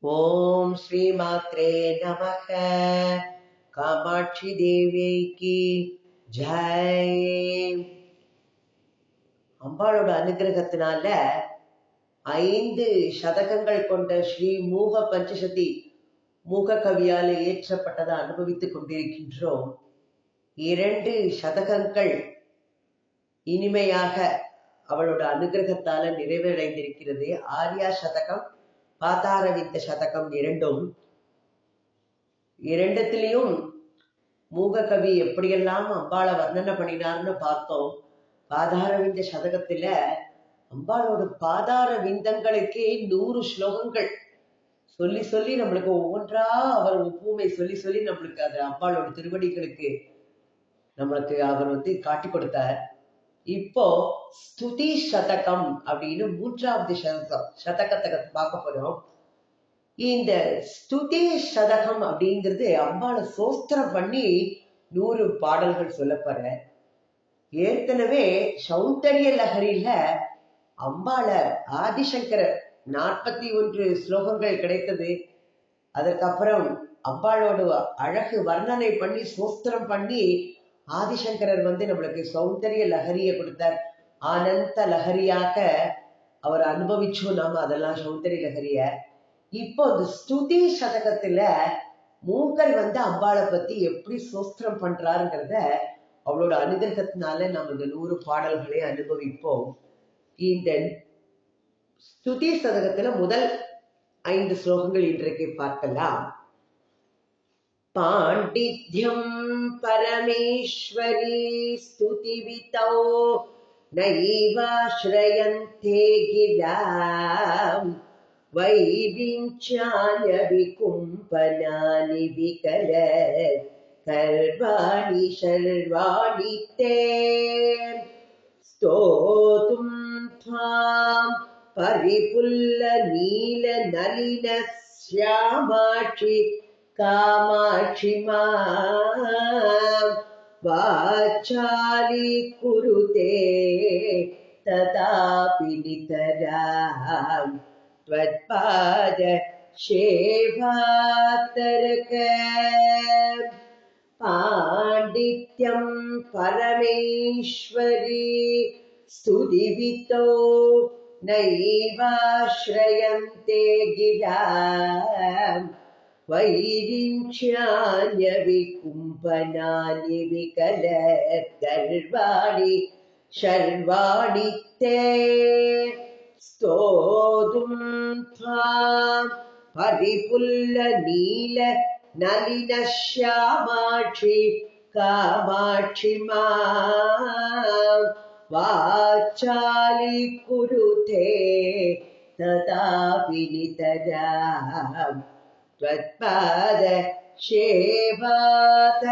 ஓம் ஸ்ரீ மாத்ரே நமக. காமாட்சி தேவிக்கு ஜெய். அம்பாளோட அனுகிரகத்தினால ஐந்து சதகங்கள் கொண்ட ஸ்ரீ மூக பஞ்சசதி மூக கவியால் இயற்றப்பட்டதை அனுபவித்துக் கொண்டிருக்கின்றோம். இரண்டு சதகங்கள் இனிமையாக அவளோட அனுகிரகத்தால நிறைவடைந்திருக்கிறது. ஆர்யா சதகம் பாதாரவித்த சதகம் இரண்டும் இரண்டத்திலையும் மூககவி எப்படியெல்லாம் அம்பாளை வர்ணனை பண்ணினார்னு பார்த்தோம். பாதாரவிந்த சதகத்துல அம்பாளோட பாதார விந்தங்களுக்கே நூறு ஸ்லோகங்கள். சொல்லி சொல்லி நம்மளுக்கு ஒவ்வொன்றா அவர் ஒப்புமை சொல்லி சொல்லி நம்மளுக்கு அது அம்பாளோட திருவடிகளுக்கு நம்மளுக்கு அவர் வந்து காட்டி கொடுத்தார். இப்போ ஸ்துதி சதகம் அப்படின்னு மூன்றாவது சதகம் சதகத்தை பார்க்க போறோம். இந்த ஸ்துதி சதகம் அப்படிங்கிறது அம்பாளை சோஸ்திரம் பண்ணி நூறு பாடல்கள் சொல்ல போற. ஏற்கனவே சௌந்தரிய லஹரியில அம்பாள ஆதிசங்கர நாற்பத்தி ஒன்று ஸ்லோகங்கள் கிடைத்தது. அதற்கப்புறம் அம்பாளோட அழகு வர்ணனை பண்ணி சோஸ்திரம் பண்ணி ஆதிசங்கரர் வந்து நம்மளுக்கு சௌந்தரிய லஹரியை கொடுத்தார். ஆனந்த லஹரியாக அவர் அனுபவிச்சோம் நாம அதெல்லாம் சௌந்தரிய லஹரிய. இப்போ இந்த ஸ்துதி சதகத்துல மூக்கர் வந்து அம்பாளை பத்தி எப்படி சோஸ்திரம் பண்றாருங்கிறத அவளோட அனுகிரகத்தினால நம்ம இந்த நூறு பாடல்களை அனுபவிப்போம். இந்த ஸ்துதி சதகத்துல முதல் ஐந்து ஸ்லோகங்கள் இன்றைக்கு பார்க்கலாம். पाण्डित्यं परमेश्वरी स्तुतिवितौ नैवाश्रयन्ते गिराम् वैविञ्च्यान्यविकुम्पनानि विकल सर्वाणि सर्वाणि ते स्तोतुं त्वां परिपुल्लनीलनलिनश्यामाक्षि कामाक्षि मां वाचाली कुरुते तथापि नितरां त्वत्पाद शेवातरक पाण्डित्यं परमेश्वरी स्तुतिवितो नैवाश्रयन्ते വൈരിഞ്ചാന്യവി കുംഭനാനി വികല ഗർവാണി ശർവാണി തേ സ്തോതും ത്വാം പരിപുല്ല നീല നലിന ശ്യാമാക്ഷി കാമാക്ഷി മാം വാചാലി കുരുതേ തഥാ വിനിതരാം त्वत्पाद शेवातरख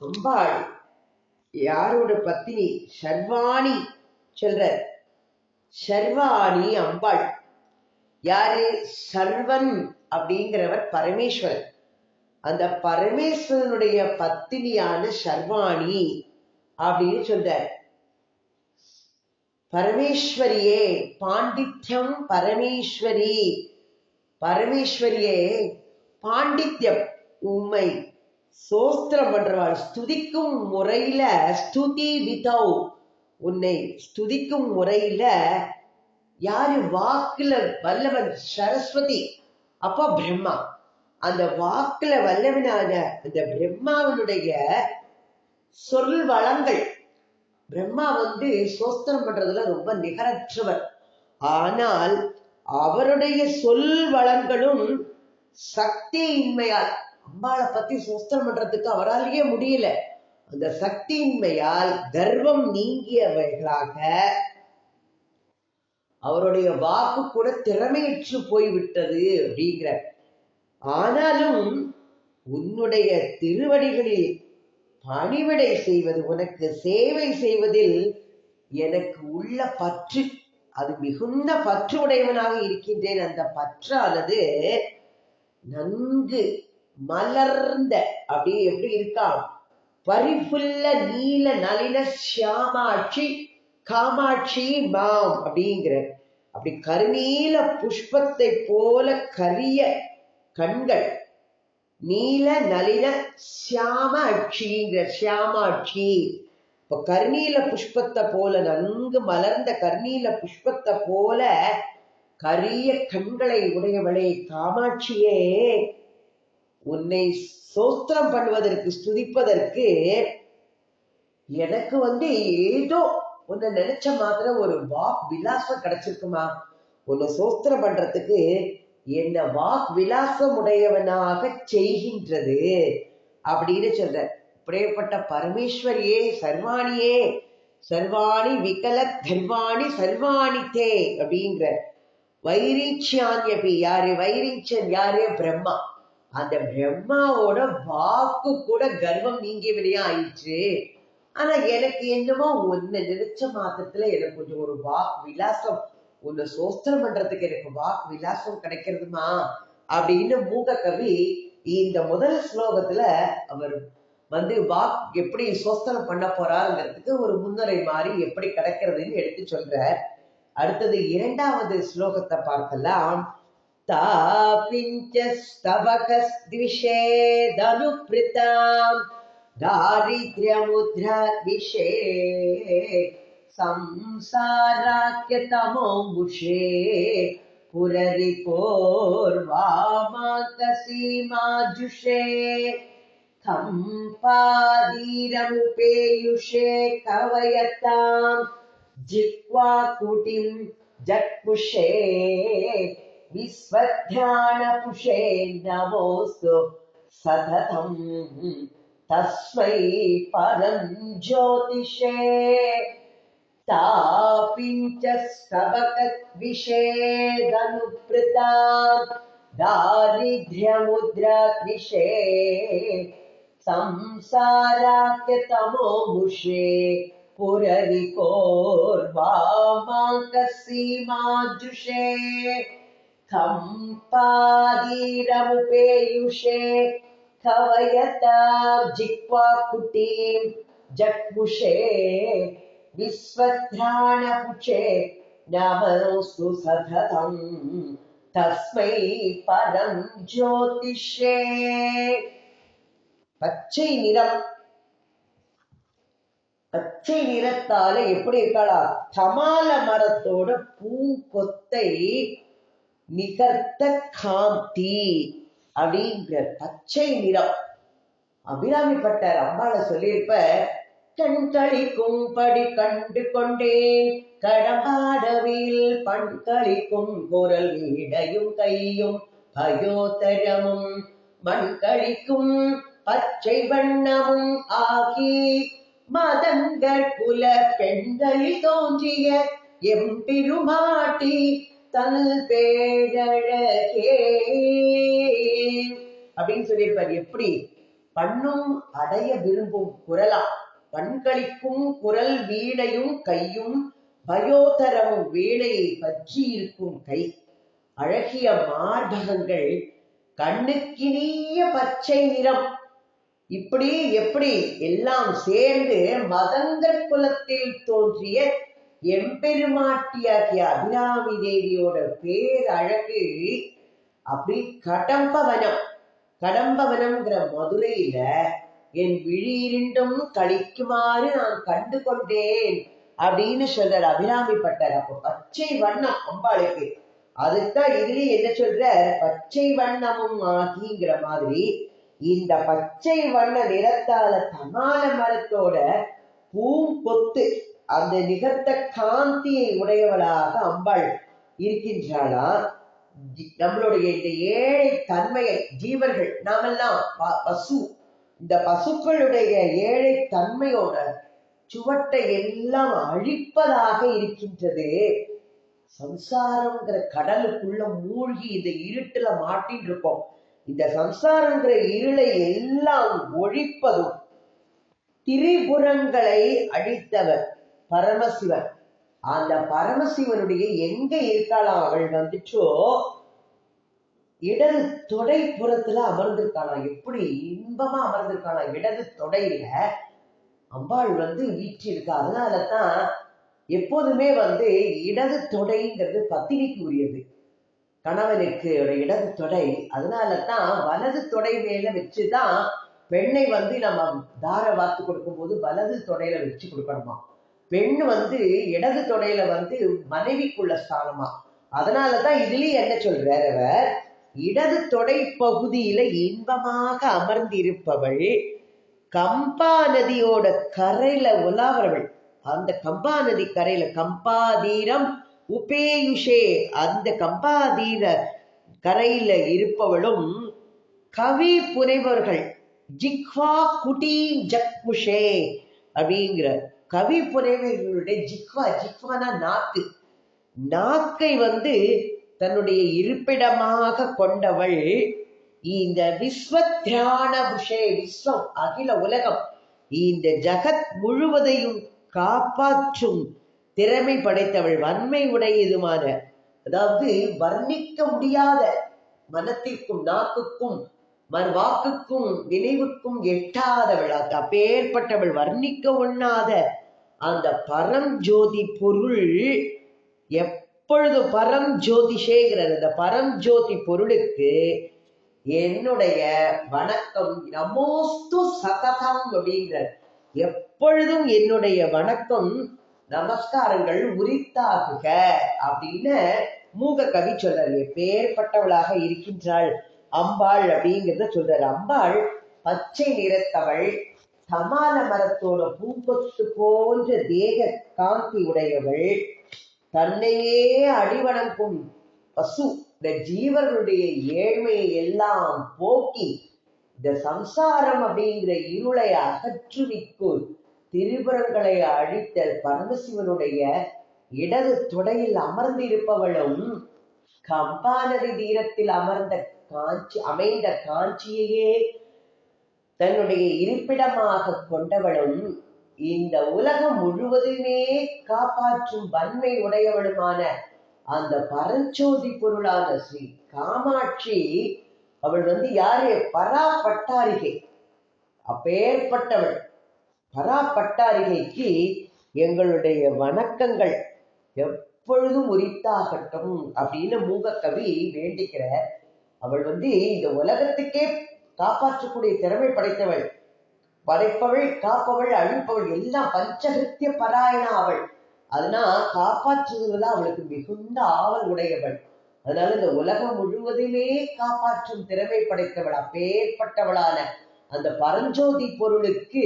அம்பாள் யாரோட பத்தினி சர்வாணி சொல்ற சர்வாணி அம்பாள் யாரு சர்வன் அப்படிங்கிறவர் பரமேஸ்வரன் அந்த பரமேஸ்வரனுடைய பத்தினியான சர்வாணி அப்படின்னு சொல்றார் பரமேஸ்வரியே பாண்டித்யம் பரமேஸ்வரி. பரமேஸ்வரியே பாண்டித்யம் உண்மை சோஸ்திரம் பண்றவாள் ஸ்துதிக்கும் முறையில ஸ்துதி விதௌ. உன்னை ஸ்துதிக்கும் முறையில யாரு வாக்குல வல்லவன் சரஸ்வதி அப்பா பிரம்மா. அந்த வாக்குல வல்லவனான அந்த பிரம்மாவினுடைய சொல் வளங்கள் பிரம்மா வந்து சோஸ்திரம் பண்றதுல ரொம்ப நிகரற்றவர். ஆனால் அவருடைய சொல் வளங்களும் சக்தியின்மையால் அம்பாளை பத்தி சோஸ்திரம் பண்றதுக்கு அவராலேயே முடியல. அந்த சக்தியின்மையால் கர்வம் நீங்கியவர்களாக அவருடைய வாக்கு கூட திறமையற்று போய்விட்டது அப்படிங்கிற ஆனாலும் உன்னுடைய திருவடிகளில் பணிவிடை செய்வது உனக்கு சேவை செய்வதில் எனக்கு உள்ள பற்று அது மிகுந்த பற்று உடையவனாக இருக்கின்றேன். அந்த பற்றானது நன்கு மலர்ந்த அப்படி எப்படி இருக்கான்? பரிபுல்ல நீல நளின சியாமாட்சி காமாட்சி மாம் அப்படிங்கிற அப்படி கருநீல புஷ்பத்தை போல கரிய கண்கள். நீல நளின சியாம அட்சிங்கிற சியாமாட்சி இப்ப கர்ணீல புஷ்பத்தை போல நன்கு மலர்ந்த கர்ணீல புஷ்பத்தை போல கரிய கண்களை உடையவளே காமாட்சியே. உன்னை சோத்திரம் பண்ணுவதற்கு ஸ்துதிப்பதற்கு எனக்கு வந்து ஏதோ உன்னை நினைச்ச மாத்திர ஒரு வாக் விலாசம் கிடைச்சிருக்குமா? உன்னை சோஸ்திரம் பண்றதுக்கு என்ன வாக் விலாசம் உடையவனாக செய்கின்றது அப்படின்னு சொல்ற இப்படியேப்பட்ட பரமேஸ்வரியே சர்வாணியே சர்வாணி விகல தர்வாணி சர்வாணி தே அப்படிங்கிற வைரீச்சியான்யபி யாரு வைரீச்சன் யாரு? பிரம்மா. அந்த பிரம்மாவோட வாக்கு கூட கர்வம் நீங்கியவனையா ஆயிடுச்சு. ஆனா எனக்கு என்னமோ ஒன்னு நினைச்ச மாத்திரத்துல எனக்கு கொஞ்சம் ஒரு வாக் விலாசம் உன்னை சோஸ்திரம் பண்றதுக்கு எனக்கு வாக் விலாசம் கிடைக்கிறதுமா? அப்படின்னு மூக கவி இந்த முதல் ஸ்லோகத்துல அவர் வந்து வாக் எப்படி சோஸ்தனம் பண்ண போறாருங்கிறதுக்கு ஒரு முன்னுரை மாதிரி எப்படி கிடைக்கிறதுன்னு எடுத்து சொல்ற அடுத்தது இரண்டாவது ஸ்லோகத்தை பார்க்கலாம். தாபிஞ்சஸ்தவகஸ்திவிஷேதனுப்ரிதாம் संसाराख्यतमोऽबुषे पुररिपोर्वामातसीमाजुषे कम्पादीरम् पादीरमुपेयुषे कवयताम् जिह्वा कुटिम् जक्पुषे विश्वध्यानपुषे नमोऽस्तु सततम् तस्मै परम् ज्योतिषे। विषे धनुपृता दारिद्र्यमुद्रविषे संसाराख्यतमो मुषे पुररिकोर्वा खं पादीरमुपेयुषे कवयता जिक्वाकुटीम् जग्मुषे विश्वध्राणपुषे नमोऽस्तु सततम् तस्मै பரம் ஜோதிஷே பச்சை நிறம் பச்சை நிறத்தால எப்படி இருக்காளா தமால மரத்தோட பூங்கொத்தை நிகர்த்த காந்தி அப்படிங்கிற பச்சை நிறம் அபிராமி பட்டர் அம்பாள சொல்லியிருப்ப கண் களிக்கும்படி கண்டு கொண்டேன் கடம்பாடவில் பண் கழிக்கும் குரல் இடையும் கையும் பயோதரமும் மண் கழிக்கும் பச்சை வண்ணமும் ஆகி மதங்கள் குல பெண்களில் தோன்றிய எம்பிருமாட்டி தல் பேரழகே. அப்படின்னு சொல்லியிருப்பார். எப்படி? பண்ணும் அடைய விரும்பும் குரலா? பண்களிக்கும் குரல் வீணையும் கையும் பயோதரமும் வீணையை பற்றி இருக்கும் கை. அழகிய மார்பகங்கள் கண்ணுக்கினிய பச்சை நிறம். இப்படி எப்படி எல்லாம் சேர்ந்து மதங்கள் குலத்தில் தோன்றிய எம்பெருமாட்டியாகிய அபிராமி தேவியோட பேரழகு அப்படி கடம்பவனம். கடம்பவனம்ங்கிற மதுரையில என் விழியிருண்டும் கழிக்குமாறு நான் கண்டு கொண்டேன் அப்படின்னு சொல்றார் அபிராமி பட்டர். அப்போ பச்சை வண்ணம் அம்பாளுக்கு. அதுதான் இதுலயும் என்ன சொல்ற பச்சை வண்ணமும் ஆகிங்கிற மாதிரி இந்த பச்சை வண்ண நிறத்தால தமால மரத்தோட பூங்கொத்து அந்த நிகர்த்த காந்தியை உடையவளாக அம்பாள் இருக்கின்றாளா? நம்மளுடைய இந்த ஏழை தன்மையை ஜீவர்கள் நாமெல்லாம் ப- பசு இந்த பசுக்களுடைய ஏழை தன்மையோட சுவட்டை எல்லாம் அழிப்பதாக இருக்கின்றது. சம்சாரம்ங்கிற கடலுக்குள்ள மூழ்கி இந்த இருட்டுல மாட்டின்னு இருக்கோம் இந்த சம்சாரங்கிற இருளை எல்லாம் ஒழிப்பதும் திரிபுரங்களை அழித்தவர் பரமசிவன். அந்த பரமசிவனுடைய எங்க இருக்காளாம்? அவள் வந்துச்சோ இடது தொடை புறத்துல அமர்ந்திருக்காளாம் எப்படி இன்பமா அமர்ந்திருக்காளாம் இடது தொடையில அம்பாள் வந்து வீற்றிருக்கா. அதனாலதான் எப்போதுமே வந்து இடது தொடைங்கிறது பத்தினிக்கு உரியது கணவனுக்கு இடது தொடை. அதனால தான் வலது தொடை மேல வச்சுதான் பெண்ணை வந்து நம்ம தார கொடுக்கும் கொடுக்கும்போது வலது தொடையில வச்சு கொடுக்கணுமா? பெண் வந்து இடது தொடையில வந்து மனைவிக்குள்ள ஸ்தானமா? அதனாலதான் இதுலயும் என்ன சொல்றாரு அவர்? இடது தொடை பகுதியில இன்பமாக அமர்ந்திருப்பவள் கம்பா நதியோட கரையில உலாவரவள். அந்த கம்பா நதி கரையில கம்பாதீரம் உபேயுஷே. அந்த கம்பாதீர கரையில இருப்பவளும் கவி புனைவர்கள். ஜிக்வா குட்டி ஜக்முஷே அப்படிங்கிற கவி புனைவர்களுடைய ஜிக்வா. ஜிக்வானா நாக்கு. நாக்கை வந்து தன்னுடைய இருப்பிடமாக கொண்டவள் இந்த விஸ்வத்ராண புஷே விஸ்வம் அகில உலகம் இந்த ஜகத் முழுவதையும் காப்பாற்றும் திறமை படைத்தவள் வன்மை உடையதுமான அதாவது வர்ணிக்க முடியாத மனத்திற்கும் நாக்குக்கும் மன் வாக்குக்கும் நினைவுக்கும் எட்டாதவள் அது அப்பேற்பட்டவள் வர்ணிக்க ஒண்ணாத அந்த பரம் ஜோதி பொருள் எப்பொழுது பரம் ஜோதிஷேங்கிறது. அந்த பரம் ஜோதி பொருளுக்கு என்னுடைய வணக்கம் நமோஸ்து சததம் அப்படிங்கிற எப்பொழுதும் என்னுடைய வணக்கம் நமஸ்காரங்கள் உரித்தாகுக அப்படின்னு மூக கவி சொல்றாரு. எப்பேற்பட்டவளாக இருக்கின்றாள் அம்பாள் அப்படிங்கிறத சொல்றாரு. அம்பாள் பச்சை நிறத்தவள் சமான மரத்தோட பூங்கொத்து போன்ற தேக காந்தி உடையவள் தன்னையே அடிவணங்கும் பசு இந்த ஜீவர்களுடைய ஏழ்மையை எல்லாம் போக்கி இந்த சம்சாரம் அப்படிங்கிற இருளை அகற்றுவிக்கு திரிபுரங்களை அழித்த பரமசிவனுடைய இடது தொடையில் அமர்ந்திருப்பவளும் கம்பாநதி தீரத்தில் அமர்ந்த காஞ்சி அமைந்த காஞ்சியையே தன்னுடைய இருப்பிடமாக கொண்டவளும் இந்த உலகம் முழுவதுமே காப்பாற்றும் வன்மை உடையவளுமான அந்த பரஞ்சோதி பொருளான ஸ்ரீ காமாட்சி அவள் வந்து யாரு? பரா பட்டாரிகை அப்பேற்பட்டவள். பரா பட்டாரிகைக்கு எங்களுடைய வணக்கங்கள் எப்பொழுதும் உரித்தாகட்டும் அப்படின்னு மூகக்கவி வேண்டிக்கிற அவள் வந்து இந்த உலகத்துக்கே காப்பாற்றக்கூடிய திறமை படைத்தவள். படைப்பவள் காப்பவள் அழிப்பவள் எல்லாம் பஞ்சகிருத்திய பராயணா அவள். அதனால் காப்பாற்றுவதுல அவளுக்கு மிகுந்த ஆவல் உடையவள். அதனால இந்த உலகம் முழுவதுமே காப்பாற்றும் திறமை படைத்தவள் அப்பேற்பட்டவளான அந்த பரஞ்சோதி பொருளுக்கு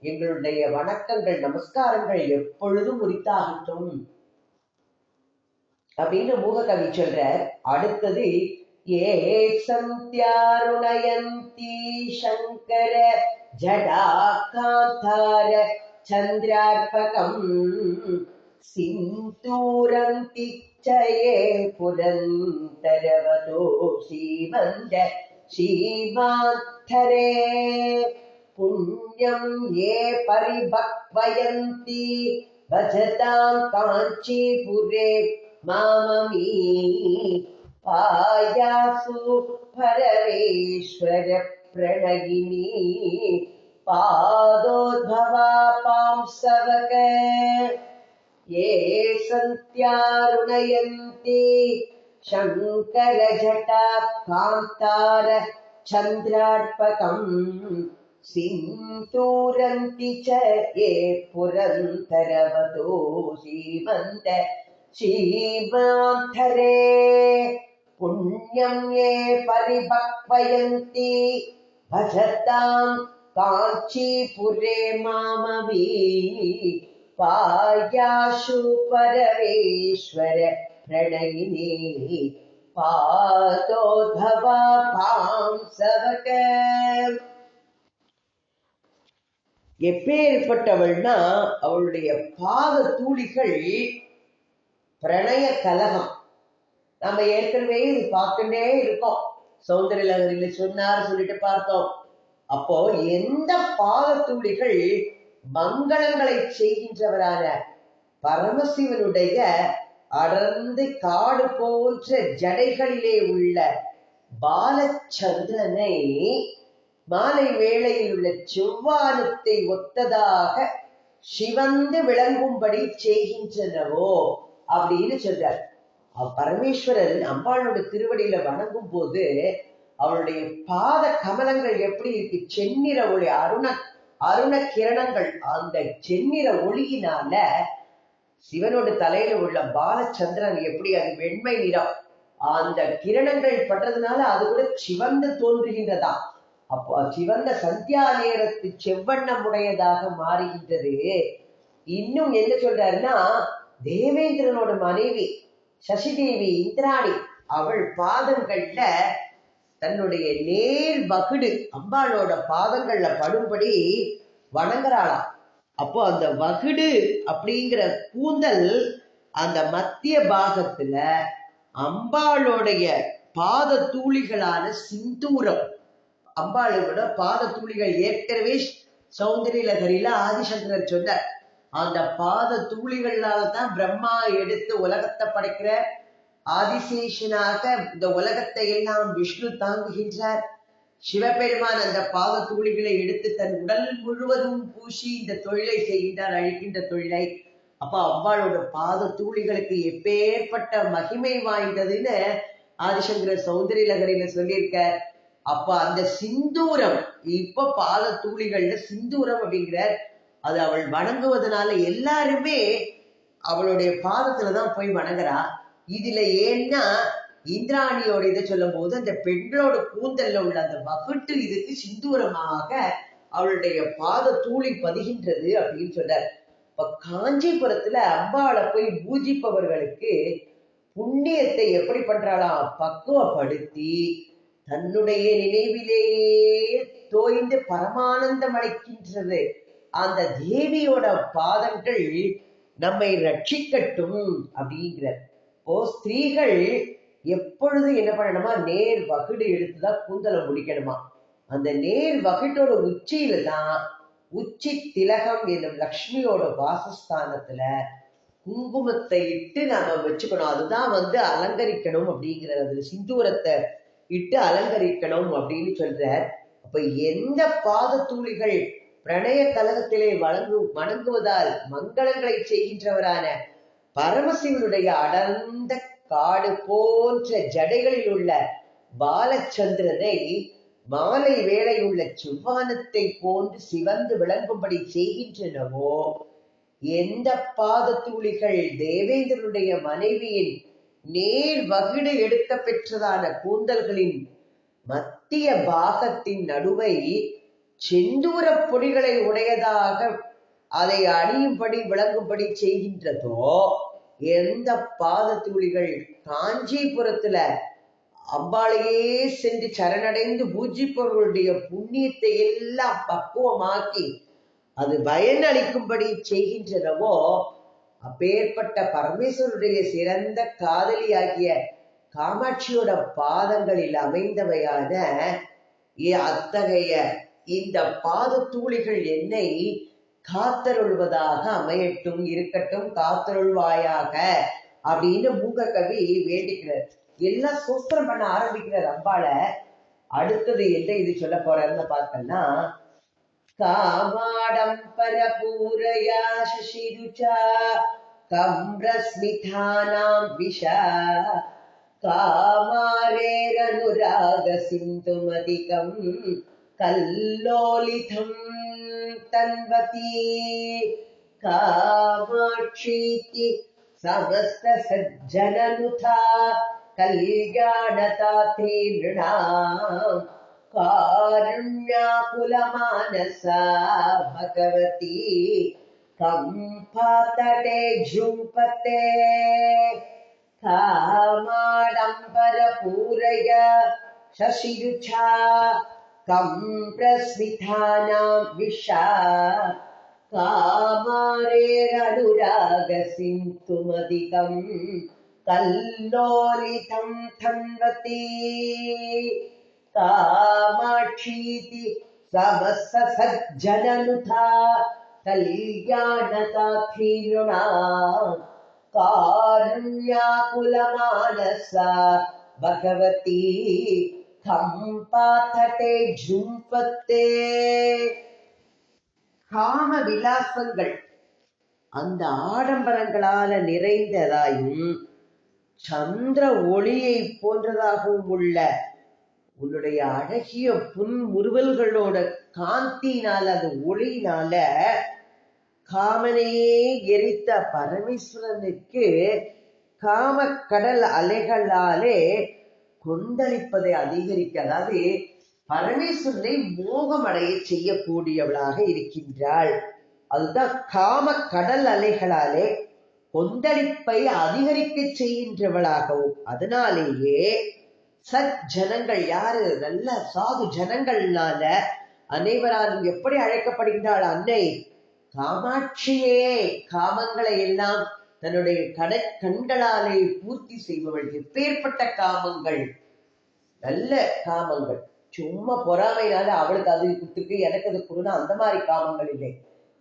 எங்களுடைய வணக்கங்கள் நமஸ்காரங்கள் எப்பொழுதும் உரித்தாகட்டும். அப்படின்னு மூககவி சொல்ற அடுத்தது ஏ சந்தியாருணயந்தி சங்கர जडाकान्तार चन्द्रार्पकम् सिन्दूरन्तिच्चये पुरन्तरवतो श्रीमन्द श्रीमान्थरे पुण्यं ये परिभक्वयन्ति भजतां काञ्चीपुरे माममी पायासु परमेश्वर प्रणयिनी पादोद्भवा पांसवक ये सन्त्यारुणयन्ति शङ्करजटा कान्तार चन्द्रार्पकम् सिन्दूरन्ति च ये पुरन्तरवतो श्रीमन्त श्रीमान्धरे पुण्यं ये परिभक्वयन्ति भजतां काञ्चीपुरे मामवी पायाशु परमेश्वर प्रणयिनी पादोधवा पांसवक எப்பேற்பட்டவள்னா அவளுடைய பாத தூளிகள் பிரணய கலகம் நம்ம ஏற்கனவே இது பார்த்துட்டே இருக்கோம் சௌந்தரிய லகரியில சொன்னார் சொல்லிட்டு பார்த்தோம். அப்போ எந்த பாதத்தூளிகள் மங்களங்களை செய்கின்றவரான பரமசிவனுடைய அடர்ந்து காடு போன்ற ஜடைகளிலே உள்ள பாலச்சந்திரனை மாலை வேளையில் உள்ள செவ்வானத்தை ஒத்ததாக சிவந்து விளங்கும்படி செய்கின்றனவோ அப்படின்னு சொல்றார். பரமேஸ்வரன் அம்பாளோட திருவடியில வணங்கும் போது அவளுடைய பாத கமலங்கள் எப்படி இருக்கு? செந்நிற ஒளி அருண அருண கிரணங்கள். அந்த செந்நிற ஒளியினால சிவனோட தலையில உள்ள பாலச்சந்திரன் எப்படி அது வெண்மை நிறம். அந்த கிரணங்கள் பட்டதுனால அது கூட சிவந்து தோன்றுகின்றதா? அப்போ சிவந்த சந்தியா நேரத்து செவ்வண்ணமுடையதாக மாறுகின்றது. இன்னும் என்ன சொல்றாருன்னா தேவேந்திரனோட மனைவி சசிதேவி இந்திராணி. அவள் பாதங்கள்ல தன்னுடைய நேர் வகுடு அம்பாளோட பாதங்கள்ல படும்படி வணங்குறாளாம் அப்போ அந்த வகுடு அப்படிங்கிற கூந்தல் அந்த மத்திய பாகத்துல அம்பாளுடைய பாத தூளிகளான சிந்தூரம். அம்பாளோட பாத தூளிகள் ஏற்கனவே சௌந்தரிய லகரியில ஆதிசங்கரர் சொன்னார். அந்த பாத தூளிகளால தான் பிரம்மா எடுத்து உலகத்தை படைக்கிற ஆதிசேஷனாக இந்த உலகத்தை எல்லாம் விஷ்ணு தாங்குகின்றார். சிவபெருமான் அந்த பாத தூளிகளை எடுத்து தன் உடல் முழுவதும் பூசி இந்த தொழிலை செய்கின்றார் அழிக்கின்ற தொழிலை. அப்ப அவ்வாளோட பாத தூளிகளுக்கு எப்பேற்பட்ட மகிமை வாய்ந்ததுன்னு ஆதிசங்கர சௌந்தரிய நகரில சொல்லியிருக்க அப்ப அந்த சிந்தூரம் இப்ப பாத தூளிகள்ல சிந்தூரம் அப்படிங்கிற அது அவள் வணங்குவதனால எல்லாருமே அவளுடைய பாதத்துலதான் போய் வணங்குறா. இதுல ஏன்னா இந்திராணியோட இதை சொல்லும் போது அந்த பெண்களோட கூந்தல்ல உள்ள அந்த வகுட்டு இதுக்கு சிந்தூரமாக அவளுடைய பாத தூளி பதிகின்றது அப்படின்னு சொல்றார் இப்ப காஞ்சிபுரத்துல அம்பாளை போய் பூஜிப்பவர்களுக்கு புண்ணியத்தை எப்படி பண்றாளாம்? பக்குவப்படுத்தி தன்னுடைய நினைவிலேயே தோய்ந்து பரமானந்தம் அடைக்கின்றது அந்த தேவியோட பாதங்கள் நம்மை ரட்சிக்கட்டும் அப்படிங்கிறார். ஓ ஸ்திரீகள் எப்பொழுது என்ன பண்ணணுமா? நேர் வகுடு எடுத்துதான் கூந்தலை முடிக்கணுமா? அந்த நேர் வகுட்டோட உச்சியில தான் உச்சி திலகம் என்னும் லக்ஷ்மியோட வாசஸ்தானத்துல குங்குமத்தை இட்டு நாம வச்சுக்கணும். அதுதான் வந்து அலங்கரிக்கணும் அப்படிங்கிறது அதுல சிந்தூரத்தை இட்டு அலங்கரிக்கணும் அப்படின்னு சொல்ற அப்ப எந்த பாதத்தூளிகள் பிரணய கலகத்திலே வழங்கு வணங்குவதால் மங்களங்களை செய்கின்றவரான பரமசிவனுடைய அடர்ந்த காடு போன்ற ஜடைகளில் உள்ள பாலச்சந்திரனை மாலை வேளையுள்ள உள்ள செவ்வானத்தை போன்று சிவந்து விளங்கும்படி செய்கின்றனவோ? எந்த பாதத்துளிகள் தேவேந்திரனுடைய மனைவியின் நேர் வகிடு எடுக்க பெற்றதான கூந்தல்களின் மத்திய பாகத்தின் நடுவை செந்தூரப் பொடிகளை உடையதாக அதை அணியும்படி விளங்கும்படி செய்கின்றதோ எந்த பாதத்தூளிகள் காஞ்சிபுரத்துல அம்பாளையே சென்று சரணடைந்து பூஜிப்பவர்களுடைய புண்ணியத்தை எல்லாம் பக்குவமாக்கி அது பயனளிக்கும்படி செய்கின்றனவோ அப்பேற்பட்ட பரமேஸ்வருடைய சிறந்த காதலியாகிய காமாட்சியோட பாதங்களில் அமைந்தவையான அத்தகைய இந்த பாதத்தூளிகள் என்னை காத்தருள்வதாக அமையட்டும் இருக்கட்டும் காத்தருள்வாயாக அப்படின்னு மூங்க கவி வேண்டிக்கிறார் எல்லாம் சூத்திரம் பண்ண ஆரம்பிக்கிறார் அம்பாள அடுத்தது என்ன இது சொல்ல போறாருன்னு பார்த்தோம்னா कामाडम्बरपूरया शशिरुचा कम्रस्मितानां विशा कामारेरनुरागसिन्धुमधिकं कल्लोलितं तन्वती कामाक्षीति समस्तसज्जननुथा कल्याणतात्री नृणाम् कारुण्याकुलमानसा भगवती कम्पातटे झुम्पते कामाडम्बरपूरय शशिरुचा कम्प्रस्मितानां विशा कामारेरनुरागसिन्धुमधिकम् कल्लोलितं धन्वती कामाक्षीति समस्तसज्जननुथा कल्याणताथीरुणा कारुण्याकुलमानसा भगवती கம்பாத்தட்டே ஜும்பத்தே. காம விலாசங்கள் அந்த ஆடம்பரங்களால நிறைந்ததாயும் சந்திர ஒளியை போன்றதாகவும் உள்ள உன்னுடைய அழகிய புன் முறுவல்களோட காந்தினால அந்த ஒளியினால காமனையே எரித்த பரமேஸ்வரனுக்கு காம கடல் அலைகளாலே கொந்தளிப்பதை அதிகரிக்க அதாவது பரமேஸ்வரனை மோகமடைய செய்யக்கூடியவளாக இருக்கின்றாள். அதுதான் காம கடல் அலைகளாலே கொந்தளிப்பை அதிகரிக்க செய்கின்றவளாகவும் அதனாலேயே சத் ஜனங்கள் யாரு? நல்ல சாது ஜனங்கள்னால அனைவராலும் எப்படி அழைக்கப்படுகின்றாள் அன்னை? காமாட்சியே காமங்களை எல்லாம் தன்னுடைய கட கண்களாலே பூர்த்தி செய்பவள் எப்பேற்பட்ட காமங்கள். நல்ல காமங்கள். சும்மா பொறாமையால அவளுக்கு அது குத்துக்கு எனக்கு அது குடுனா அந்த மாதிரி காமங்கள் இல்லை.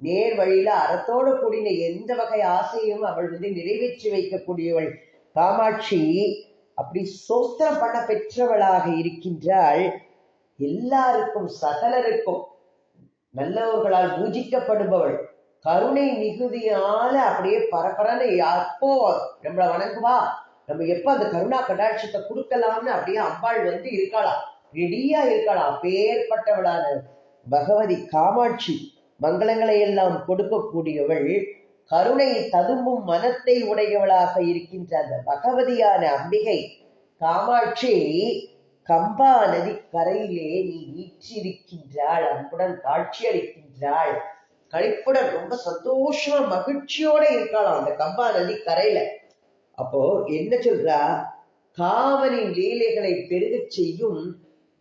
நேர் வழியில அறத்தோடு கூடின எந்த வகை ஆசையும் அவள் வந்து நிறைவேற்றி வைக்கக்கூடியவள். காமாட்சி அப்படி சோத்திரம் பண்ண பெற்றவளாக இருக்கின்றாள். எல்லாருக்கும் சகலருக்கும் நல்லவர்களால் பூஜிக்கப்படுபவள். கருணை மிகுதியால அப்படியே பரப்பரன்னு அப்போ நம்மள வணங்குவா? நம்ம எப்ப அந்த கருணா கடாட்சத்தை கொடுக்கலாம்னு அப்படியே அம்பாள் வந்து இருக்காளாம் ரெடியா இருக்காளாம் பேர்பட்டவளான பகவதி காமாட்சி மங்களங்களை எல்லாம் கொடுக்கக்கூடியவள் கருணை ததும்பும் மனத்தை உடையவளாக இருக்கின்ற அந்த பகவதியான அம்பிகை காமாட்சி கம்பா நதி கரையிலே நீ நீற்றிருக்கின்றாள் அன்புடன் காட்சி அளிக்கின்றாள். கழிப்புடன் ரொம்ப சந்தோஷமா மகிழ்ச்சியோட இருக்காளாம் அந்த கம்பா நதி கரையில. அப்போ என்ன சொல்றா? காவலின் லீலைகளை பெருகச் செய்யும்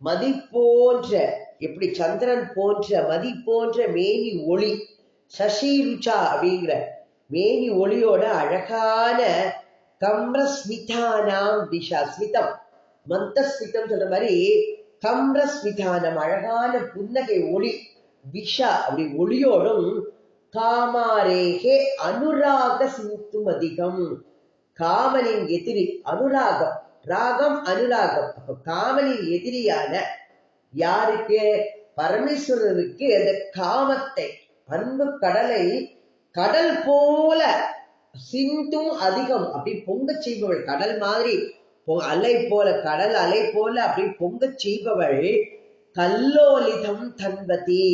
மதி போன்ற எப்படி சந்திரன் போன்ற மதி போன்ற மேனி ஒளி சசி ருச்சா அப்படிங்கிற மேனி ஒளியோட அழகான கம்ரஸ்மிதானாம் திஷா ஸ்மிதம் மந்த ஸ்மிதம் சொல்ற மாதிரி கம்ரஸ்மிதானம் அழகான புன்னகை ஒளி. விஷா அப்படி ஒளியோடும் காமாரேகே அனுராக சிந்தும் அதிகம். காவலின் எதிரி அனுராகம் ராகம் அனுராகம். அப்ப காமனின் எதிரியான யாருக்கு? பரமேஸ்வரருக்கு அந்த காமத்தை அன்பு கடலை கடல் போல சிந்தும் அதிகம். அப்படி பொங்க செய்பவள் கடல் மாதிரி அலை போல கடல் அலை போல அப்படி பொங்க செய்பவள் கல்லோலிதம் தன்பதி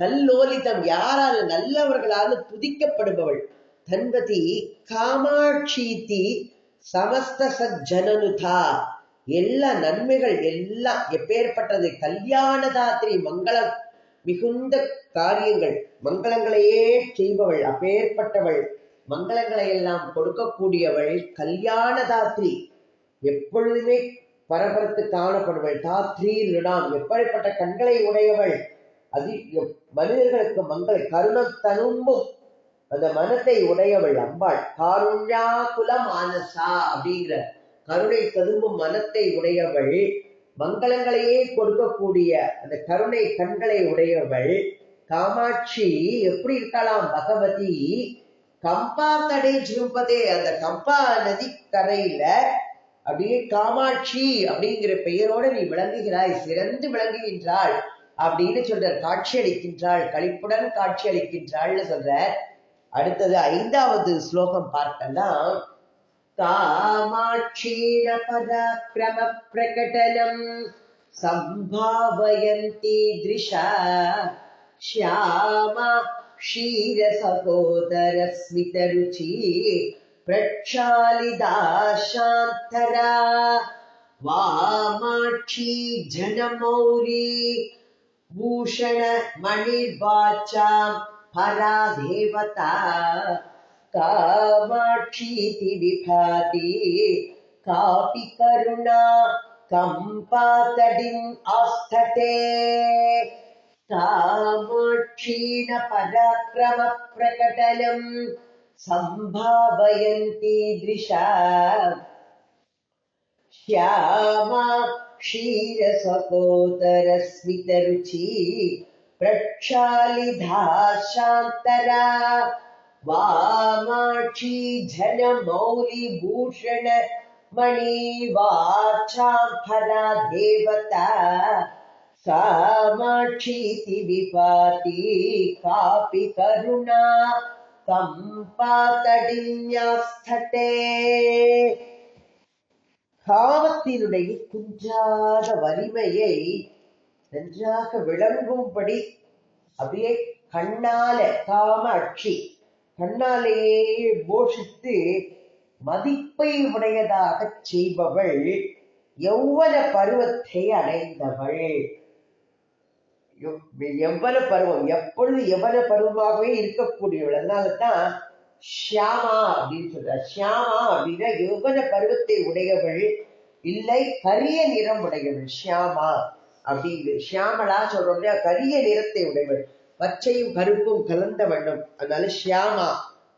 கல்லோலிதம் யாரால் நல்லவர்களால் துதிக்கப்படுபவள்? தன்பதி காமாட்சீதி சமஸ்த சஜ்ஜனனுதா எல்லா நன்மைகள் எல்லாம் எப்பேற்பட்டது? கல்யாணதாத்திரி மங்களம் மிகுந்த காரியங்கள். மங்களங்களையே செய்பவள் அப்பேற்பட்டவள். மங்களங்களை எல்லாம் கொடுக்கக்கூடியவள் கல்யாணதாத்திரி. எப்பொழுதுமே பரபரத்து காணப்படுவள். தா த்ரீ நிடாம் எப்படிப்பட்ட கண்களை உடையவள்? அது மனிதர்களுக்கு மங்கள் கருணம் தனும்பும் அந்த மனத்தை உடையவள் அம்பாள். காருண்யா குலம் ஆனசா அப்படிங்கிற கருணை ததும்பும் மனத்தை உடையவள். மங்களங்களையே கொடுக்கக்கூடிய அந்த கருணை கண்களை உடையவள். காமாட்சி எப்படி இருக்கலாம்? பகவதி கம்பா தடை ஜிரும்பதே அந்த கம்பா நதி கரையில அப்படியே காமாட்சி அப்படிங்கிற பெயரோட நீ விளங்குகிறாய் சிறந்து விளங்குகின்றாள் அப்படின்னு சொல்ற காட்சி அளிக்கின்றாள் கழிப்புடன் காட்சி அளிக்கின்றாள்னு சொல்ற அடுத்தது ஐந்தாவது ஸ்லோகம் பார்த்தனா காமாட்சீர பராக்கிரம பிரகடனம் சம்பாவயந்தி திருஷா ஷியாமா ஷீர சகோதர ஸ்மிதருச்சி प्रक्षालिदा शान्तरा वामाक्षी जनमौली भूषणमणिर्वाचाम् परा देवता कामाक्षीति विभाति कापि करुणा कम्पातडिम् आस्थते कामाक्षीण पराक्रमप्रकटनम् सम्भावयन्तीदृशा श्यामा क्षीरसकोतरस्मितरुची प्रक्षालिधा शान्तरा वामाक्षी झलमौलिभूषणमणि वाता सामाक्षीति विपाति कापि करुणा। கம்பாதடிஞாஸ்தட்டே காமத்தினுடைய குஞ்சாத வலிமையை நன்றாக விளங்கும்படி அப்படியே கண்ணால காம அட்சி கண்ணாலேயே போஷித்து மதிப்பை உடையதாக செய்பவள் யௌவன பருவத்தை அடைந்தவள். எவ்வளவு பருவம் எப்பொழுது எவ்வளவு பருவமாகவே இருக்கக்கூடியவள்? அதனாலதான் ஷியாமா அப்படின்னு சொல்ற ஷியாமா அப்படின்னா எவ்வளவு பருவத்தை உடையவள்? இல்லை கரிய நிறம் உடையவள் ஷியாமா அப்படிங்கு ஷியாமலா சொல்றோம் இல்லையா? கரிய நிறத்தை உடையவள். பச்சையும் கருப்பும் கலந்த வண்ணம். அதனால ஷியாமா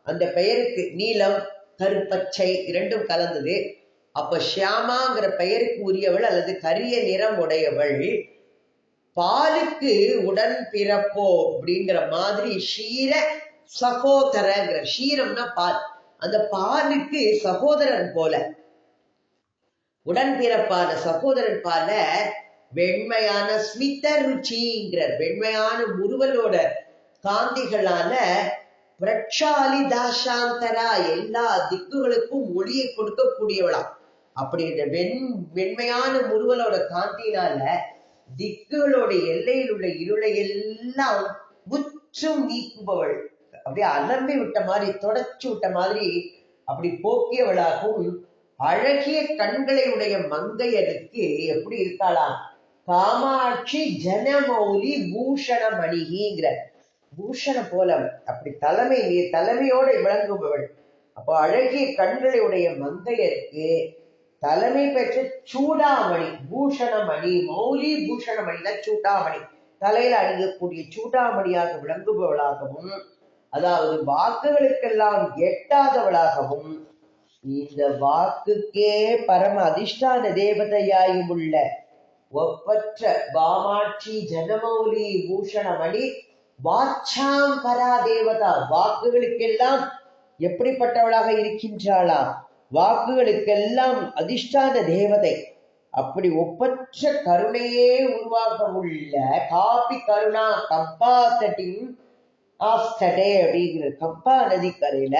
அந்த பெயருக்கு நீலம் கருப்பச்சை இரண்டும் கலந்தது. அப்ப ஷியாமாங்கிற பெயருக்கு உரியவள் அல்லது கரிய நிறம் உடையவள் பாலுக்கு உடன் பிறப்போ அப்படிங்கிற மாதிரி ஷீர சகோதரங்கிற ஷீரம்னா பால். அந்த பாலுக்கு சகோதரன் போல. உடன்பிறப்பான சகோதரன் பால வெண்மையான ஸ்மித ருச்சிங்கிற வெண்மையான முருவலோட காந்திகளால பிரட்சாலி தாசாந்தரா எல்லா திக்குகளுக்கும் ஒளியை கொடுக்கக்கூடியவளா அப்படின்ற வெண் வெண்மையான முருவலோட காந்தினால திக்குகளோட எல்லையில் உள்ள இருளை எல்லாம் உற்றும் நீக்குபவள் அப்படியே அலம்பி விட்ட மாதிரி தொடச்சு விட்ட மாதிரி அப்படி போக்கியவளாகவும் அழகிய கண்களை உடைய மங்கையருக்கு எப்படி இருக்காளாம்? காமாட்சி ஜனமௌலி பூஷணமணிகிங்கிற. பூஷண போலம். அப்படி தலைமை தலைமையோடு தலைமையோட விளங்குபவள். அப்போ அழகிய கண்களை உடைய மங்கையருக்கு தலைமை பெற்ற சூடாமணி பூஷணமணி மௌலி பூஷணமணினா சூடாமணி தலையில அணியக்கூடிய சூடாமணியாக விளங்குபவளாகவும் அதாவது வாக்குகளுக்கெல்லாம் எட்டாதவளாகவும் இந்த வாக்குக்கே பரம அதிஷ்டான தேவதையாயும் உள்ள ஒப்பற்ற வாமாட்சி ஜனமௌலி பூஷணமணி வாச்சாம் பரா தேவதா. வாக்குகளுக்கெல்லாம் எப்படிப்பட்டவளாக இருக்கின்றாளா? வாக்குகளுக்கெல்லாம் அதிஷ்டான தேவதை. அப்படி ஒப்பற்ற கருணையே உருவாக உள்ள காபி கருணா கம்பா தட்டின் ஆஸ்தடே அப்படிங்கிற கம்பா நதிக்கரையில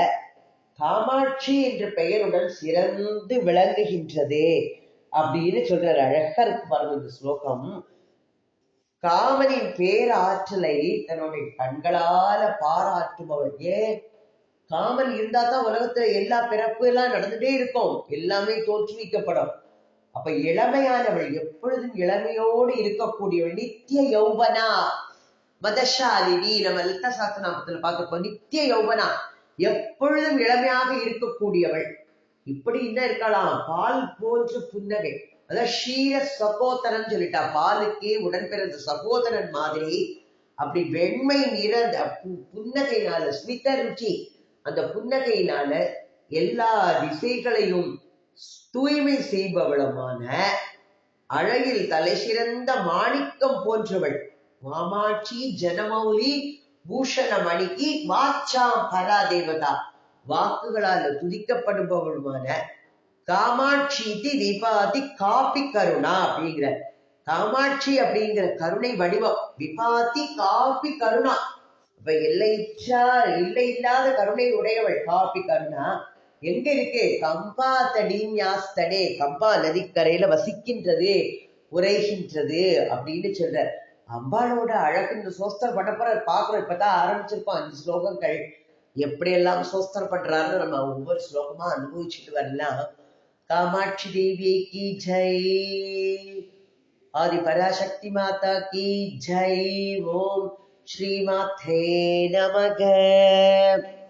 காமாட்சி என்ற பெயருடன் சிறந்து விளங்குகின்றது அப்படின்னு சொல்றாரு அழகா இருக்கு பாருங்க இந்த ஸ்லோகம். காமனின் பேராற்றலை தன்னுடைய கண்களால பாராட்டுபவர் ஏன்? காமன் இருந்தா தான் உலகத்துல எல்லா பிறப்பு எல்லாம் நடந்துட்டே இருக்கும். எல்லாமே தோற்றுவிக்கப்படும் அப்ப இளமையானவள் எப்பொழுதும் இளமையோடு இருக்கக்கூடியவள். நித்திய யௌவனா. மதசாலினி நம்ம லலிதா சாஸ்திரநாமத்துல பார்க்கப்போ நித்திய யௌவனா. எப்பொழுதும் இளமையாக இருக்கக்கூடியவள். இப்படி என்ன இருக்கலாம். பால் போன்று புன்னகை. அதான் ஷீர சகோதரன் சொல்லிட்டா. பாலுக்கே உடன் பிறந்த சகோதரன் மாதிரி. அப்படி வெண்மை நிறந்த பு- புன்னகையினால ஸ்மித ருச்சி. அந்த புன்னகையினால எல்லா திசைகளையும் தூய்மை செய்பவளமான அழகில் தலை சிறந்த மாணிக்கம் போன்றவள். மாமாட்சி ஜனமௌலி பூஷணமணிக்கு வாச்சாம் பராதேவதா. வாக்குகளால் துதிக்கப்படுபவளுமான காமாட்சி தி விபாதி காபி கருணா அப்படிங்கிற. காமாட்சி அப்படிங்கிற கருணை வடிவம். விபாதி காபி கருணா. இப்ப எல்லைச்சா இல்லை இல்லாத கருணை உடையவள். காப்பி கருணா எங்க இருக்கு? கம்பா தடீன்யாஸ்தடே கம்பா நதிக்கரையில வசிக்கின்றது உரைகின்றது அப்படின்னு சொல்ற அம்பாளோட அழகு இந்த சோஸ்தர் பண்ண போற பாக்குறோம் இப்பதான் ஆரம்பிச்சிருக்கோம் அஞ்சு ஸ்லோகங்கள். எப்படியெல்லாம் சோஸ்தர் பண்றாருன்னு நம்ம ஒவ்வொரு ஸ்லோகமா அனுபவிச்சுட்டு வரலாம். காமாட்சி தேவி கி ஜெய். ஆதி பராசக்தி மாதா கி ஜெய். ஓம் श्रीमाथे नमः।